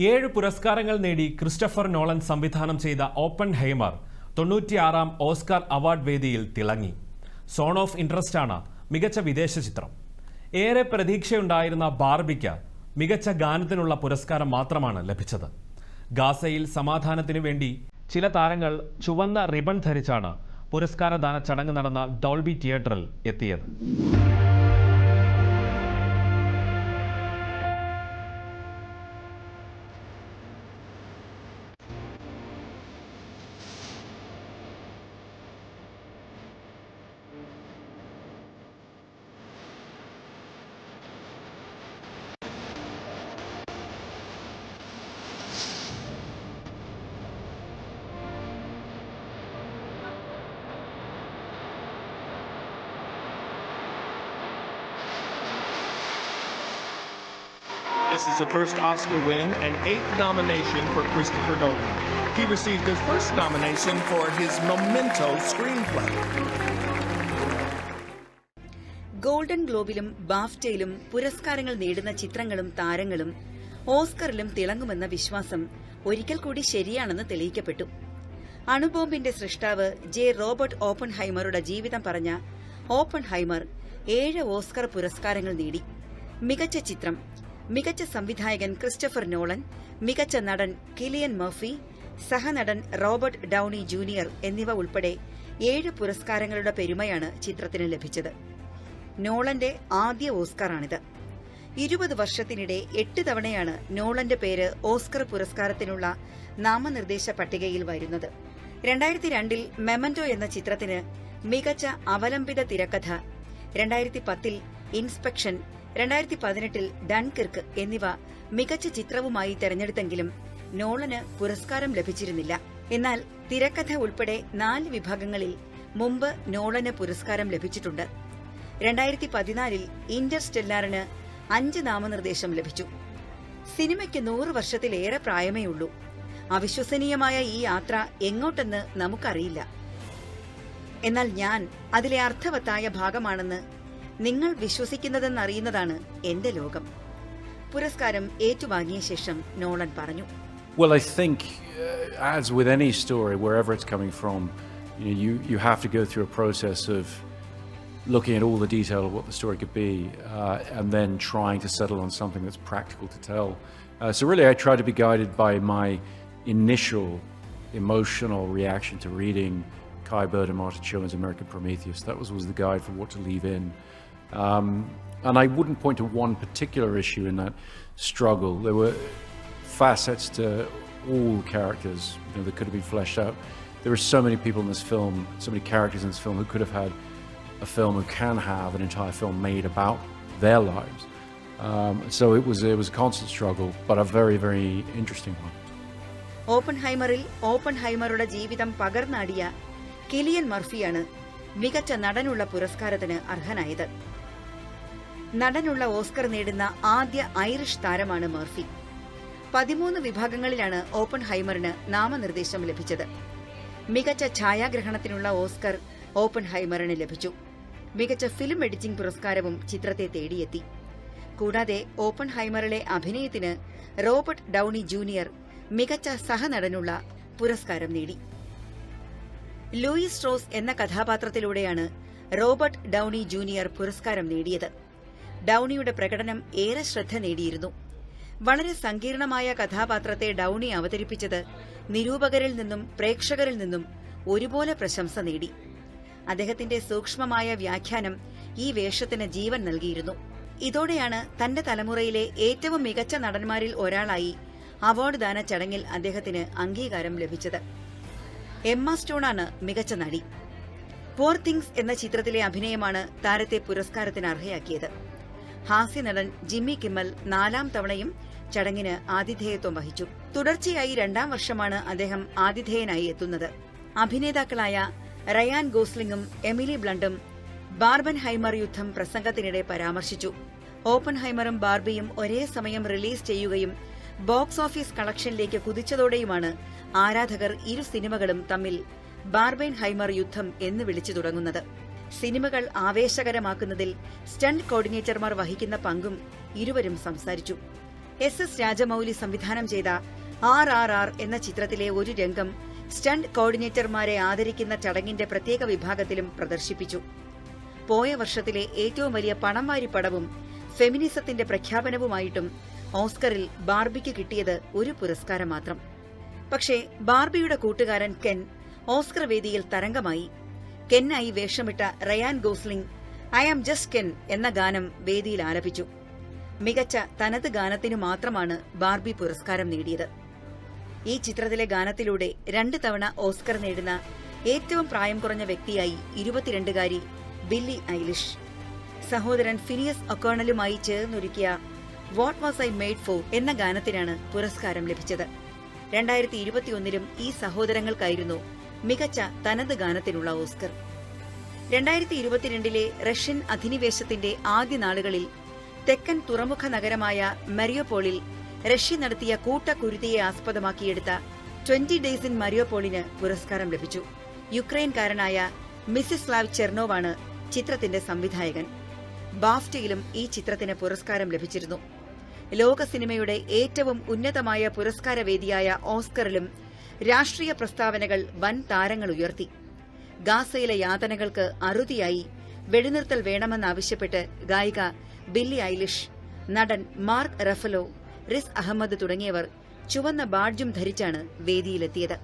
ഏഴ് പുരസ്കാരങ്ങൾ നേടി ക്രിസ്റ്റഫർ നോളൻ സംവിധാനം ചെയ്ത ഓപ്പൺ ഹൈമർ തൊണ്ണൂറ്റിയാറാം ഓസ്കാർ അവാർഡ് വേദിയിൽ തിളങ്ങി. സോൺ ഓഫ് ഇൻട്രസ്റ്റ് ആണ് മികച്ച വിദേശ ചിത്രം. ഏറെ പ്രതീക്ഷയുണ്ടായിരുന്ന ബാർബിക്ക് മികച്ച ഗാനത്തിനുള്ള പുരസ്കാരം മാത്രമാണ് ലഭിച്ചത്. ഗാസയിൽ സമാധാനത്തിനു വേണ്ടി ചില താരങ്ങൾ ചുവന്ന റിബൺ ധരിച്ചാണ് പുരസ്കാരദാന ചടങ്ങ് നടന്ന ഡോൾബി തിയേറ്ററിൽ എത്തിയത്. This is the first Oscar win and eighth nomination for Christopher Nolan. He received his first nomination for his Memento screenplay. Golden ഗ്ലോബിലും ബാഫ്റ്റയിലും പുരസ്കാരങ്ങൾ നേടുന്ന ചിത്രങ്ങളും താരങ്ങളും ഓസ്കറിലും തിളങ്ങുമെന്ന വിശ്വാസം ഒരിക്കൽ കൂടി ശരിയാണെന്ന് തെളിയിക്കപ്പെട്ടു അണുബോംബിന്റെ സൃഷ്ടാവ് ജെ റോബർട്ട് ഓപ്പൺഹൈമറുടെ ജീവിതം പറഞ്ഞ ഓപ്പൺഹൈമർ ഏഴ് ഓസ്കർ പുരസ്കാരങ്ങൾ നേടി മികച്ച ചിത്രം മികച്ച സംവിധായകൻ ക്രിസ്റ്റഫർ നോളൻ മികച്ച നടൻ കിലിയൻ മർഫി സഹനടൻ റോബർട്ട് ഡൌണി ജൂനിയർ എന്നിവ ഉൾപ്പെടെ ഏഴ് പുരസ്കാരങ്ങളുടെ പെരുമയാണ് ചിത്രത്തിന് ലഭിച്ചത്. നോളന്റെ ആദ്യ ഓസ്കറാണിത്. ഇരുപത് വർഷത്തിനിടെ എട്ട് തവണയാണ് നോളന്റെ പേര് ഓസ്കർ പുരസ്കാരത്തിനുള്ള നാമനിർദ്ദേശ പട്ടികയിൽ വരുന്നത്. രണ്ടായിരത്തി രണ്ടിൽ മെമന്റോ എന്ന ചിത്രത്തിന് മികച്ച അവലംബിത തിരക്കഥ രണ്ടായിരത്തി പത്തിൽ ഇൻസ്പെക്ഷൻ രണ്ടായിരത്തി പതിനെട്ടിൽ ഡൺകിർക്ക് എന്നിവ മികച്ച ചിത്രവുമായി തെരഞ്ഞെടുത്തെങ്കിലും നോളന് പുരസ്കാരം ലഭിച്ചിരുന്നില്ല. എന്നാൽ തിരക്കഥ ഉൾപ്പെടെ നാല് വിഭാഗങ്ങളിൽ മുമ്പ് നോളന് പുരസ്കാരം ലഭിച്ചിട്ടുണ്ട്. രണ്ടായിരത്തി പതിനാലിൽ ഇന്റർസ്റ്റെല്ലാറിന് അഞ്ച് നാമനിർദ്ദേശം ലഭിച്ചു. സിനിമയ്ക്ക് നൂറ് വർഷത്തിലേറെ പ്രായമേയുള്ളൂ അവിശ്വസനീയമായ ഈ യാത്ര എങ്ങോട്ടെന്ന് നമുക്കറിയില്ല. എന്നാൽ ഞാൻ അതിലെ അർത്ഥവത്തായ ഭാഗമാണെന്ന് നിങ്ങൾ വിശ്വസിക്കുന്നതെന്നറിയുന്നതാണ് എന്റെ ലോകം പുരസ്കാരം ഏറ്റുവാങ്ങിയ ശേഷം നോളൻ പറഞ്ഞു Well, I think, uh, as with any story, wherever it's coming from, you, know, you, you have to go through a process of looking at all the detail of what the story could be uh, and then trying to settle on something that's practical to tell. Uh, so, really, I try to be guided by my initial emotional reaction to reading Kai Bird and Martin Schoen's American Prometheus. That was, was the guide for what to leave in. Um, and I wouldn't point to one particular issue in that struggle. There were facets to all characters you know, that could have been fleshed out. There are so many people in this film, so many characters in this film who could have had a film who can have an entire film made about their lives. Um, so it was it was a constant struggle, but a very very interesting one. ഓപ്പൺഹൈമറിൽ ഓപ്പൺഹൈമറുടെ ജീവിതം പകർന്നാടിയ Kylian മർഫിയാണ് മികച്ച നടനുള്ള പുരസ്കാരത്തിന് അർഹനായത്. നടനുള്ള Oscar നേടുന്ന ആദ്യ Irish താരമാണ് Murphy. പതിമൂന്ന് വിഭാഗങ്ങളിലാണ് open ഹൈമറിന് നാമനിർദ്ദേശം ലഭിച്ചത്. മികച്ച ഛായാഗ്രഹണത്തിനുള്ള ഓസ്കർ ഓപ്പൺ ഹൈമറിന് ലഭിച്ചു. മികച്ച ഫിലിം എഡിറ്റിംഗ് പുരസ്കാരവും ചിത്രത്തെ തേടിയെത്തി. കൂടാതെ ഓപ്പൺ ഹൈമറിലെ അഭിനയത്തിന് റോബർട്ട് ഡൌണി ജൂനിയർ മികച്ച സഹനടനുള്ള പുരസ്കാരം നേടി. ലൂയിസ് റോസ് എന്ന കഥാപാത്രത്തിലൂടെയാണ് റോബർട്ട് ഡൌണി ജൂനിയർ പുരസ്കാരം നേടിയത്. ഡൌണിയുടെ പ്രകടനം ഏറെ ശ്രദ്ധ നേടിയിരുന്നു. വളരെ സങ്കീർണമായ കഥാപാത്രത്തെ ഡൌണി അവതരിപ്പിച്ചത് നിരൂപകരിൽ നിന്നും പ്രേക്ഷകരിൽ നിന്നും ഒരുപോലെ പ്രശംസ നേടി. അദ്ദേഹത്തിന്റെ സൂക്ഷ്മമായ വ്യാഖ്യാനം ഈ വേഷത്തിന് ജീവൻ നൽകിയിരുന്നു. ഇതോടെയാണ് തന്റെ തലമുറയിലെ ഏറ്റവും മികച്ച നടന്മാരിൽ ഒരാളായി അവാർഡ് ദാന ചടങ്ങിൽ അദ്ദേഹത്തിന് അംഗീകാരം ലഭിച്ചത്. എമ്മ സ്റ്റോണാണ് മികച്ച നടി. പോർ തിങ്സ് എന്ന ചിത്രത്തിലെ അഭിനയമാണ് താരത്തെ പുരസ്കാരത്തിന് അർഹയാക്കിയത്. ഹാസ്യനടൻ ജിമ്മി കിമ്മൽ നാലാം തവണയും ചടങ്ങിന് ആതിഥേയത്വം വഹിച്ചു. തുടർച്ചയായി രണ്ടാം വർഷമാണ് അദ്ദേഹം ആതിഥേയനായി എത്തുന്നത്. അഭിനേതാക്കളായ റയാൻ ഗോസ്ലിംഗും എമിലി ബ്ലണ്ടും ബാർബൻ ഹൈമർ യുദ്ധം പ്രസംഗത്തിനിടെ പരാമർശിച്ചു. ഓപ്പൺ ഹൈമറും ബാർബിയും ഒരേ സമയം റിലീസ് ചെയ്യുകയും ബോക്സ് ഓഫീസ് കളക്ഷനിലേക്ക് കുതിച്ചതോടെയുമാണ് ആരാധകർ ഇരു സിനിമകളും തമ്മിൽ ബാർബൈൻ ഹൈമർ യുദ്ധം എന്ന് വിളിച്ചു തുടങ്ങുന്നത്. സിനിമകൾ ആവേശകരമാക്കുന്നതിൽ സ്റ്റണ്ട് കോർഡിനേറ്റർമാർ വഹിക്കുന്ന പങ്കും ഇരുവരും സംസാരിച്ചു. എസ് എസ് രാജമൌലി സംവിധാനം ചെയ്ത ആർ ആർ ആർ എന്ന ചിത്രത്തിലെ ഒരു രംഗം സ്റ്റണ്ട് കോർഡിനേറ്റർമാരെ ആദരിക്കുന്ന ചടങ്ങിന്റെ പ്രത്യേക വിഭാഗത്തിലും പ്രദർശിപ്പിച്ചു. പോയ വർഷത്തിലെ ഏറ്റവും വലിയ പണം പടവും ഫെമിനിസത്തിന്റെ പ്രഖ്യാപനവുമായിട്ടും ഓസ്കറിൽ ബാർബിക്ക് കിട്ടിയത് ഒരു പുരസ്കാരം മാത്രം. പക്ഷേ ബാർബിയുടെ കൂട്ടുകാരൻ കെൻ ഓസ്കർ വേദിയിൽ തരംഗമായി. കെന്നായി വേഷമിട്ട Ryan Gosling I am just Ken എന്ന ഗാനം വേദിയിൽ ആലപിച്ചു. മികച്ച തനത് ഗാനത്തിനു മാത്രമാണ് ബാർബി പുരസ്കാരം നേടിയത്. ഈ ചിത്രത്തിലെ ഗാനത്തിലൂടെ രണ്ട് തവണ ഓസ്കർ നേടുന്ന ഏറ്റവും പ്രായം കുറഞ്ഞ വ്യക്തിയായി ഇരുപത്തിരണ്ടുകാരി ബില്ലി ഐലിഷ്. സഹോദരൻ ഫിനിയസ് ഒക്കോണലുമായി ചേർന്നൊരുക്കിയ what was I made for എന്ന ഗാനത്തിനാണ് പുരസ്കാരം ലഭിച്ചത്. രണ്ടായിരത്തി ഇരുപത്തിയൊന്നിലും ഈ സഹോദരങ്ങൾക്കായിരുന്നു മികച്ച തനത് ഗാനത്തിനുള്ള ഓസ്കർ. രണ്ടായിരത്തി ഇരുപത്തിരണ്ടിലെ റഷ്യൻ അധിനിവേശത്തിന്റെ ആദ്യ നാളുകളിൽ തെക്കൻ തുറമുഖ നഗരമായ മരിയോപോളിൽ റഷ്യ നടത്തിയ കൂട്ടക്കുരുതിയെ ആസ്പദമാക്കിയെടുത്ത ട്വന്റി ഡേയ്സ് ഇൻ മരിയോപോളിന് പുരസ്കാരം ലഭിച്ചു. യുക്രൈൻകാരനായ മിസിസ് ലാവ് ചെർണോവാണ് ചിത്രത്തിന്റെ സംവിധായകൻ. ബാഫ്റ്റയിലും ഈ ചിത്രത്തിന് പുരസ്കാരം ലഭിച്ചിരുന്നു. ലോക സിനിമയുടെ ഏറ്റവും ഉന്നതമായ പുരസ്കാരവേദിയായ ഓസ്കറിലും രാഷ്ട്രീയ പ്രസ്താവനകൾ വൻ താരങ്ങൾ ഉയർത്തി. ഗാസയിലെ യാതനകൾക്ക് അറുതിയായി വെടിനിർത്തൽ വേണമെന്നാവശ്യപ്പെട്ട് ഗായിക ബില്ലി ഐലിഷ് നടൻ മാർക്ക് റഫലോ റിസ് അഹമ്മദ് തുടങ്ങിയവർ ചുവന്ന ബാഡ്ജും ധരിച്ചാണ് വേദിയിലെത്തിയത്.